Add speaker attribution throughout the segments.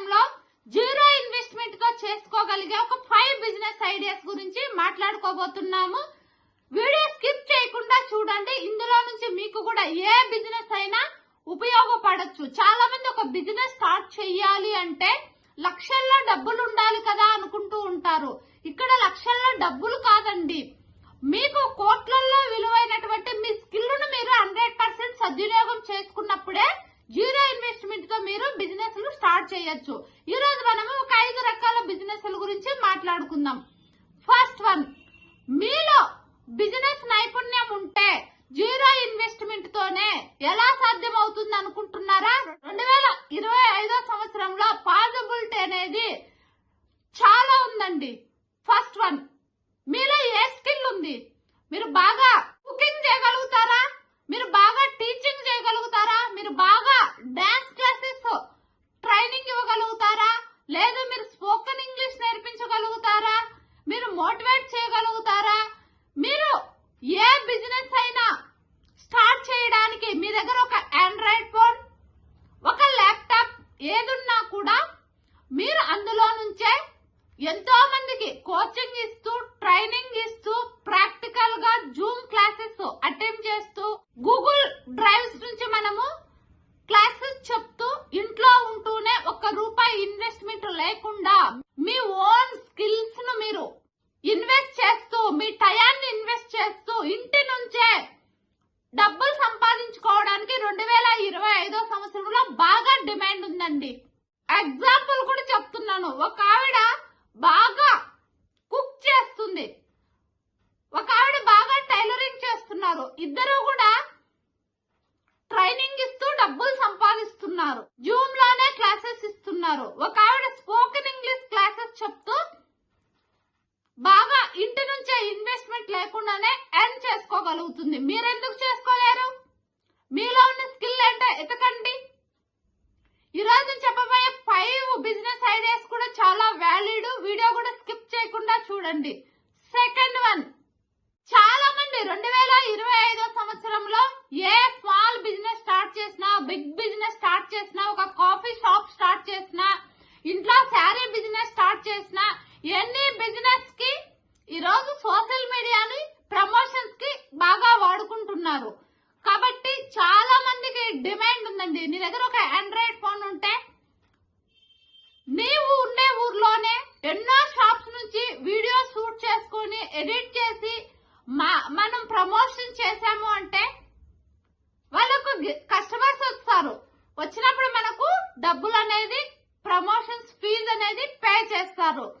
Speaker 1: నైపుణ్యంలో zero ఇన్వెస్ట్మెంట్తో చేసుకోగలిగే ఒక five business ideas గురించి మాట్లాడుకోబోతున్నాము. వీడియో స్కిప్ చేయకుండా చూడండి. ఇందులో నుంచి మీకు కూడా ఏ బిజినెస్ అయినా ఉపయోగపడచ్చు. చాలా మంది ఒక బిజినెస్ స్టార్ట్ చేయాలి అంటే లక్షల్లో డబ్బులు ఉండాలి కదా అనుకుంటూ ఉంటారు. ఇక్కడ లక్షల్లో డబ్బులు కాదండి. మీకు కోట్లలో విలువైనటువంటి మీ స్కిల్ను మీరు హండ్రెడ్ పర్సెంట్ సద్వినియోగం చేసుకున్నప్పుడే జీరో ఇన్వెస్ట్మెంట్తో మీరు బిజినెస్ స్టార్ట్ చేయొచ్చు. ఈ రోజు మనము ఒక ఐదు రకాల బిజినెస్ గురించి మాట్లాడుకుందాం. ఫస్ట్ వన్ మీలో బిజినెస్ నైపుణ్యం ఉంటే జీరో ఇన్వెస్ట్మెంట్ తోనే ఎలా సాధ్యం అవుతుంది అనుకుంటున్నారా? రెండు వేల ఇరవై ఐదో సంవత్సరంలో పాసిబిలిటీ అనేది చాలా ఉందండి. ఫస్ట్ వన్ మీలో ఏ స్కిల్ ఉంది? మీరు బాగా కుకింగ్ చేయగలుగుతారు మీరు బాగా టీచింగ్ చేయగలుగుతారా మీరు బాగా డాన్స్ క్లాసెస్ ట్రైనింగ్ ఇవ్వగలుగుతారా లేదు మీరు స్పోకెన్ ఇంగ్లీష్ నేర్పించగలుగుతారా? మీరు మోటివేట్ చేయగలుగుతారా? మీరు ఏ బిజినెస్ అయినా స్టార్ట్ చేయడానికి మీ దగ్గర ఒక ఆండ్రాయిడ్ ఫోన్ ఒక ల్యాప్టాప్ ఏదున్నా కూడా మీరు అందులో నుంచే ఎంతో మందికి కోచింగ్ ఇస్తూ ట్రైనింగ్ ఇస్తూ ప్రాక్టికల్గా జూమ్ క్లాసెస్ అటెండ్ చేస్తూ గూగుల్ డ్రైవ్స్ నుంచి మనము క్లాసెస్ చెప్తూ ఇంట్లో లేకుండా మీ ఓన్ స్కిల్స్ను మీరు ఇన్వెస్ట్ చేస్తూ మీ టయాన్ని ఇన్వెస్ట్ చేస్తూ ఇంటి నుంచే డబ్బులు సంపాదించుకోవడానికి రెండు వేల ఇరవై ఐదో సంవత్సరంలో బాగా డిమాండ్ ఉందండి ఎగ్జాంపుల్ కూడా చెప్తున్నాను ఒక ఆవిడ బాగా కుక్ చేస్తుంది ఒక ఆవిడ బాగా టైలరింగ్ చేస్తున్నారు ఇద్దరు కూడా ట్రైనింగ్ ఇస్తూ డబ్బులు సంపాదిస్తున్నారు జూమ్లోనే క్లాసెస్ ఇస్తున్నారు ఒక ఆవిడ స్పోకెన్ ఇంగ్లీష్ క్లాసెస్ చెప్తూ బాగా ఇంటి నుంచే ఇన్వెస్ట్మెంట్ లేకుండానే ఎర్న్ చేసుకోగలుగుతుంది మీరెందుకు చేసుకోలేరు మీలో ఉన్న స్కిల్ ఏంటో ఎతకండి ఈ రోజు నేను చెప్పబోయే ఫైవ్ బిజినెస్ ఐడియాస్ కూడా చాలా వ్యాలిడ్ వీడియో కూడా స్కిప్ చేయకుండా చూడండి సెకండ్ వన్ చాలా మంది రెండు వేల ఇరవై ఐదో సంవత్సరంలో ఏ స్మాల్ బిజినెస్ స్టార్ట్ చేసినా బిగ్ బిజినెస్ స్టార్ట్ చేసినా ఒక కాఫీ షాప్ స్టార్ట్ చేసినా ఇంట్లో శారీ బిజినెస్ స్టార్ట్ చేసినా ఎన్ని బిజినెస్కి ఈ రోజు సోషల్ మీడియాని ప్రమోషన్స్కి బాగా వాడుకుంటున్నారు కాబట్టి చాలా మందికి డిమాండ్ ఉందండి నీ దగ్గర ఒక ఆండ్రాయిడ్ ఫోన్ ఉంటే నీవు ఉండే ఊర్లోనే ఎన్నో షాప్స్ నుంచి వీడియో షూట్ చేసుకొని ఎడిట్ చేసి మా- మనం ప్రమోషన్ చేసాము అంటే వాళ్ళకు కస్టమర్స్ వస్తారు. వచ్చినప్పుడు మనకు డబ్బులు అనేది ప్రమోషన్స్ ఫీజ్ అనేది పే చేస్తారు.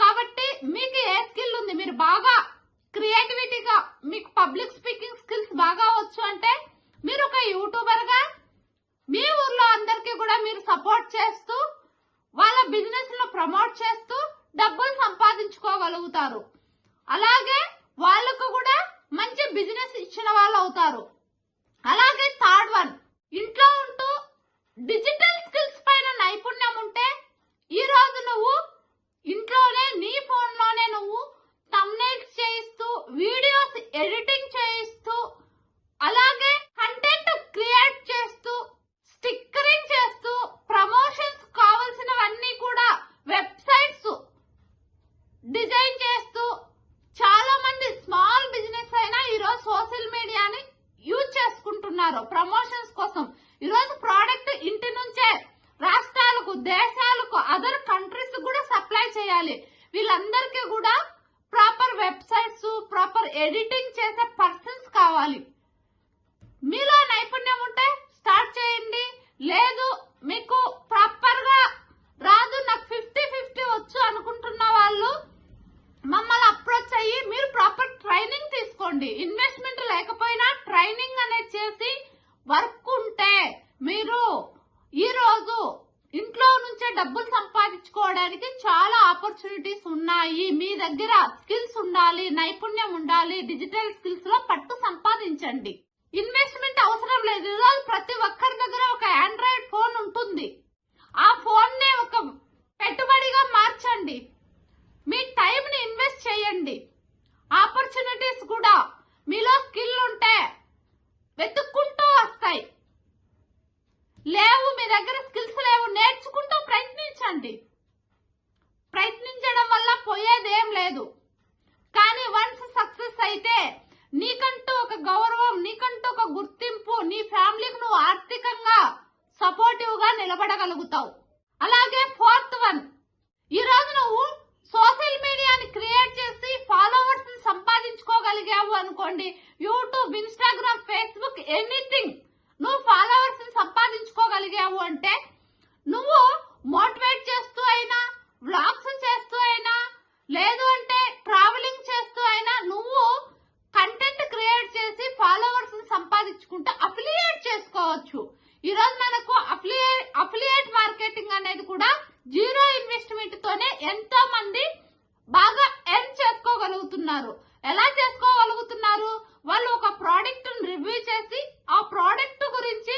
Speaker 1: కాబట్టి మీకు ఏ స్కిల్ ఉంది? మీరు బాగా క్రియేటివిటీగా మీకు పబ్లిక్ స్పీకింగ్ స్కిల్స్ బాగా వచ్చు అంటే మీరు ఒక యూట్యూబర్గా మీ ఊర్లో అందరికీ కూడా మీరు సపోర్ట్ చేస్తూ వాళ్ళ బిజినెస్ ప్రమోట్ చేస్తూ డబ్బులు సంపాదించుకోగలుగుతారు. అలాగే వాళ్ళకు కూడా మంచి బిజినెస్ ఇచ్చిన వాళ్ళు అవుతారు. అలాగే థర్డ్ వన్ ఇంట్లో ఉంటూ డిజిటల్ స్కిల్స్ పైన నైపుణ్యం ఉంటే ఈ రోజు నువ్వు ఇంట్లోనే నీ ఫోన్లోనే నువ్వు తమ్నైల్స్ చేయిస్తూ వీడియోస్ ఎడిటింగ్ చేయిస్తూ అలాగే కంటెంట్ క్రియేట్ చేస్తూ స్టిక్కరింగ్ చేస్తూ ప్రమోషన్స్ కావాల్సినవన్నీ కూడా వెబ్సైట్స్ డిజైన్ చేస్తూ చాలా మంది స్మాల్ బిజినెస్ అయినా ఈరోజు సోషల్ మీడియాని యూజ్ ఉన్నారు ప్రమోషన్స్ కోసం. ఈరోజు ప్రోడక్ట్ ఇంటి నుంచే రాష్ట్రాలకు దేశాలకు అదర్ కంట్రీస్ కూడా సప్లై చేయాలి. వీళ్ళందరికీ కూడా ప్రాపర్ వెబ్సైట్స్ ప్రాపర్ ఎడిటింగ్ చేసే పర్సన్స్ కావాలి. మీలో నైపుణ్యం ఉంటే స్టార్ట్ చేయండి. లేదు మీకు ప్రాపర్గా రాదు నాకు ఫిఫ్టీ ఫిఫ్టీ వచ్చు అనుకుంటున్న వాళ్ళు మమ్మల్ని అప్రోచ్ అయ్యి మీరు ప్రాపర్ చేసుకోండి. ఇన్వెస్ట్మెంట్ లేకపోయినా ట్రైనింగ్ అనేది చేసి వర్క్ ఉంటే మీరు ఈ రోజు ఇంట్లో నుంచే డబ్బులు సంపాదించుకోవడానికి చాలా ఆపర్చునిటీస్ ఉన్నాయి. మీ దగ్గర స్కిల్స్ ఉండాలి నైపుణ్యం ఉండాలి డిజిటల్ స్కిల్స్లో పట్టు సంపాదించండి. ఇన్వెస్ట్మెంట్ అవసరం లేదు. ఈరోజు ప్రతి ఒక్కరి దగ్గర ఒక ఆండ్రాయిడ్ ఫోన్ ఉంటుంది. ఆ ఫోన్ నే ఒక పెట్టుబడిగా మార్చండి మీ టైం ని ఇన్వెస్ట్ చేయండి ఆపర్చునిటీస్ కూడా మీలో స్కిల్ ఉంటే వెతుక్కుంటూ వస్తాయి. లేవు మీ దగ్గర స్కిల్స్ లేవు నేర్చుకుంటూ ప్రయత్నించండి. ప్రయత్నించడం వల్ల పోయేది ఏం లేదు. కానీ వన్స్ సక్సెస్ అయితే నీకంటూ ఒక గౌరవం నీకంటూ ఒక గుర్తింపు నీ ఫ్యామిలీకి నువ్వు ఆర్థికంగా సపోర్టివ్గా నిలబడగలుగుతావు అలాగే ఫోర్త్ వన్ ఈ రోజు నువ్వు సోషల్ మీడియాని క్రియేట్ చేసి ఫాలోవర్స్ని సంపాదించుకోగలిగావు అనుకోండి యూట్యూబ్ ఇన్స్టాగ్రామ్ ఫేస్బుక్ ఎనీథింగ్ నువ్వు ఫాలోవర్స్ని సంపాదించుకోగలిగావు అంటే నువ్వు మోటివేట్ చేస్తూ అయినా వ్లాగ్స్ చేస్తూ అయినా లేదు అంటే ట్రావెలింగ్ చేస్తూ అయినా నువ్వు కంటెంట్ క్రియేట్ చేసి ఫాలోవర్స్ని సంపాదించుకుంటే అఫిలియేట్ చేసుకోవచ్చు ఈ రోజు మనకు అఫిలియేట్ అఫిలియేట్ మార్కెటింగ్ అనేది కూడా జీరో వీటితోనే తోనే ఎంతో మంది బాగా ఎర్న్ చేసుకోగలుగుతున్నారు. ఎలా చేసుకోగలుగుతున్నారు? వాళ్ళు ఒక ప్రోడక్ట్ రివ్యూ చేసి ఆ ప్రోడక్ట్ గురించి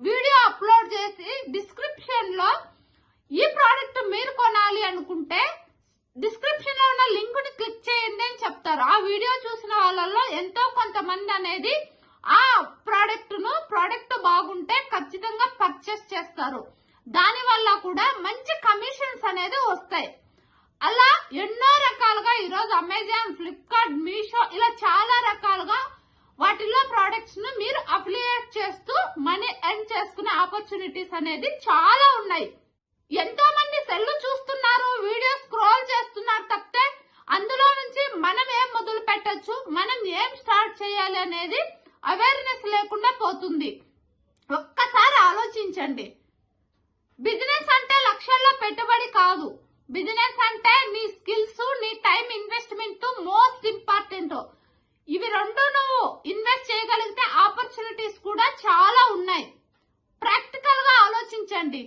Speaker 1: వీడియో అప్లోడ్ చేసి డిస్క్రిప్షన్లో ఈ ప్రోడక్ట్ మీరు కొనాలి అనుకుంటే డిస్క్రిప్షన్లో ఉన్న లింక్ని క్లిక్ చేయండి అని చెప్తారు. ఆ వీడియో చూసిన వాళ్ళలో ఎంతో కొంతమంది అనేది ఆ ప్రోడక్ట్ను ప్రోడక్ట్ బాగుంటే ఖచ్చితంగా పర్చేస్ చేస్తారు. దాని వల్ల కూడా మంచి కమిషన్స్ అనేది వస్తాయి. అలా ఎన్నో రకాలుగా ఈరోజు అమెజాన్ ఫ్లిప్కార్ట్ మీషో ఇలా చాలా రకాలుగా వాటిల్లో ప్రోడక్ట్స్ను మీరు అఫిలియేట్ చేస్తూ మనీ ఎర్న్ చేసుకునే ఆపర్చునిటీస్ అనేది చాలా ఉన్నాయి. ఎంతో మంది సెల్ చూస్తున్నారు వీడియో స్క్రోల్ చేస్తున్నారు తప్పితే అందులో నుంచి మనం ఏం మొదలు పెట్టొచ్చు మనం ఏం స్టార్ట్ చేయాలి అనేది అవేర్నెస్ లేకుండా పోతుంది. ఒక్కసారి ఆలోచించండి. బిజినెస్ అంటే లక్షల్లో పెట్టుబడి కాదు. బిజినెస్ అంటే నీ స్కిల్స్ నీ టైం ఇన్వెస్ట్మెంట్ మోస్ట్ ఇంపార్టెంట్. ఇవి రెండు నువ్వు ఇన్వెస్ట్ చేయగలిగితే ఆపర్చునిటీస్ కూడా చాలా ఉన్నాయి. ప్రాక్టికల్గా ఆలోచించండి.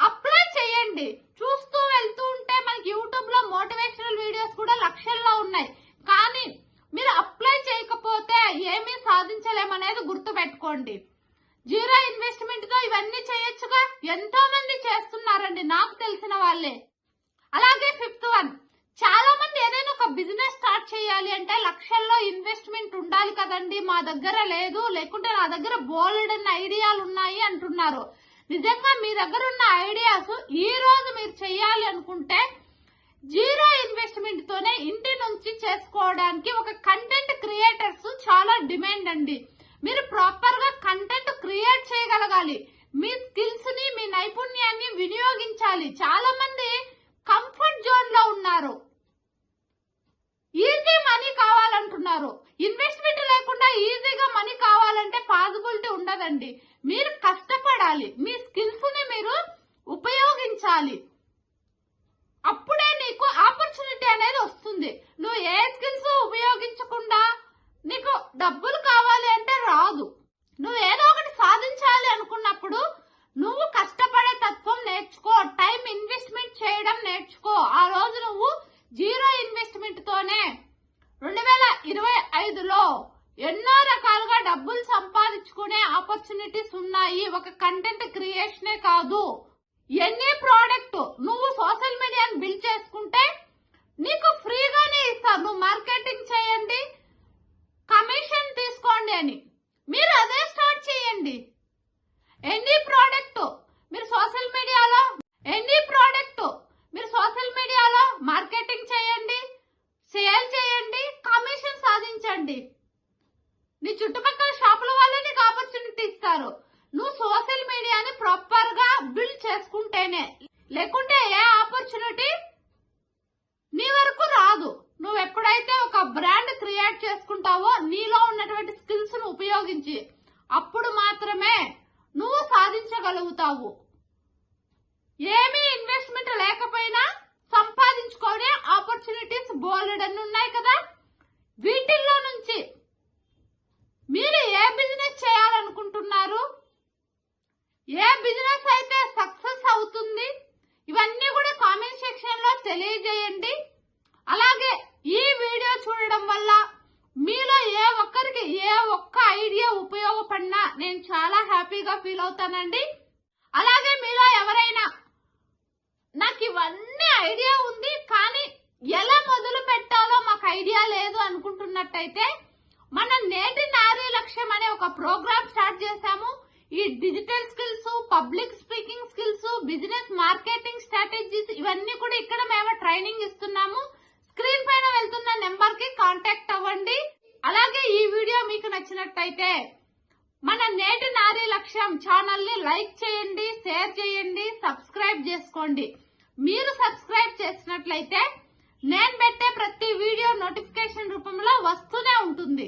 Speaker 1: అప్లై చేయండి. చూస్తూ వెళ్తూ ఉంటే మనకి యూట్యూబ్లో మోటివేషనల్ వీడియోస్ కూడా లక్షల్లో ఉన్నాయి కానీ మీరు అప్లై చేయకపోతే ఏమీ సాధించలేమనేది గుర్తు పెట్టుకోండి జీరో ఇన్వెస్ట్మెంట్తో ఇవన్నీ చేయొచ్చుగా ఎంతో మంది చేస్తున్నారండి నాకు తెలిసిన వాళ్ళే. అలాగే ఫిఫ్త్ వన్. చాలా మంది ఏదైనా ఒక బిజినెస్ స్టార్ట్ చేయాలి అంటే లక్షల్లో ఇన్వెస్ట్మెంట్ ఉండాలి కదండి మా దగ్గర లేదు లేకుంటే నా దగ్గర బోల్డ్ అన్న ఐడియాలు ఉన్నాయి అంటున్నారు. నిజంగా మీ దగ్గర ఉన్న ఐడియాస్ ఈ రోజు మీరు చేయాలి అనుకుంటే జీరో ఇన్వెస్ట్మెంట్ తోనే ఇంటి నుంచి చేసుకోవడానికి ఒక కంటెంట్ క్రియేటర్స్ చాలా డిమాండ్ అండి. మీరు ప్రాపర్గా కంటెంట్ క్రియేట్ చేయగలగాలి. మీ స్కిల్స్ని మీ నైపుణ్యాన్ని వినియోగించాలి. చాలా మంది కంఫర్ట్ జోన్లో ఉన్నారు. ఈజీ మనీ కావాలంటున్నారు. ఇన్వెస్ట్మెంట్ లేకుండా ఈజీగా మనీ కావాలంటే పాసిబిలిటీ ఉండదండి. మీరు కష్టపడాలి. మీ స్కిల్స్ని మీరు ఉపయోగించాలి. అప్పుడే నీకు ఆపర్చునిటీ అనేది వస్తుంది నువ్వు ఏ స్కిల్స్ ఉపయోగించకుండా నీకు డబ్బులు కావాలి అంటే రాదు నువ్వు ఏదో ఒకటి సాధించాలి అనుకున్నప్పుడు నువ్వు కష్టపడే తత్వం నేర్చుకో టైం ఇన్వెస్ట్మెంట్ చేయడం నేర్చుకో ఆ రోజు నువ్వు జీరో ఇన్వెస్ట్మెంట్ తోనే రెండు వేల ఇరవై ఐదులో ఎన్నో రకాలుగా డబ్బులు సంపాదించుకునే ఆపర్చునిటీస్ ఉన్నాయి. ఒక కంటెంట్ క్రియేషనే కాదు. ఎనీ ప్రోడక్ట్ నువ్వు సోషల్ మీడియాని బిల్డ్ చేసుకుంటే నీకు ఫ్రీగానే ఇస్తారు. నువ్వు మార్కెటింగ్ చేయండి కమిషన్ తీసుకోండి అని. మీరు అదే స్టార్ట్ చేయండి. ఎనీ ప్రోడక్ట్ మీరు సోషల్ మీడియాలో ఎనీ ప్రోడక్ట్ మీరు సోషల్ మీడియాలో మార్కెటింగ్ చేయండి సేల్ చేయండి కమిషన్ సాధించండి నీ చుట్టుపక్కల షాపుల వాళ్ళే నీకు ఆపర్చునిటీ ఇస్తారు నువ్వు సోషల్ మీడియాని ప్రాపర్గా బిల్డ్ చేసుకుంటేనే లేకుంటే ఏ ఆపర్చునిటీ నీ వరకు రాదు నువ్వు ఎప్పుడైతే ఒక బ్రాండ్ క్రియేట్ చేసుకుంటావో నీలో ఉన్నటువంటి స్కిల్స్ను ఉపయోగించి అప్పుడు మాత్రమే నువ్వు సాధించగలుగుతావు. ఏమీ ఇన్వెస్ట్మెంట్ లేకపోయినా సంపాదించుకోవడే ఆపర్చునిటీస్ బోల్డ్ అని ఉన్నాయి కదా. వీటిల్లో నుంచి మీరు ఏ బిజినెస్ చేయాలనుకుంటున్నారు? ఏ బిజినెస్ అయితే సక్సెస్ అవుతుంది ఇవన్నీ కూడా కామెంట్ సెక్షన్లో తెలియజేయండి అలాగే ఈ వీడియో చూడడం వల్ల మీలో ఏ ఒక్కరికి ఏ ఒక్క ఐడియా ఉపయోగపడినా నేను చాలా హ్యాపీగా ఫీల్ అవుతానండి? అలాగే మీలో ఎవరైనా నాకు ఇవన్నీ ఐడియా ఉంది కానీ ఎలా మొదలు పెట్టాలో మాకు ఐడియా లేదు అనుకుంటున్నట్టయితే మన నేటి నారీ లక్ష్యం అనే ఒక ప్రోగ్రామ్ స్టార్ట్ చేశాము. ఈ digital skills public speaking skills business marketing strategies ఇవన్నీ కూడా ఇక్కడ మేము ట్రైనింగ్ ఇస్తున్నాము. స్క్రీన్ పైన వెళ్తున్న నెంబర్కి కాంటాక్ట్ అవ్వండి. అలాగే ఈ వీడియో మీకు నచ్చినట్టయితే మన నేటి నారీ లక్ష్యం ఛానల్ని లైక్ చేయండి షేర్ చేయండి సబ్స్క్రైబ్ చేసుకోండి. మీరు సబ్స్క్రైబ్ చేసినట్లయితే నేను పెట్టే ప్రతి వీడియో నోటిఫికేషన్ రూపంలో వస్తూనే ఉంటుంది.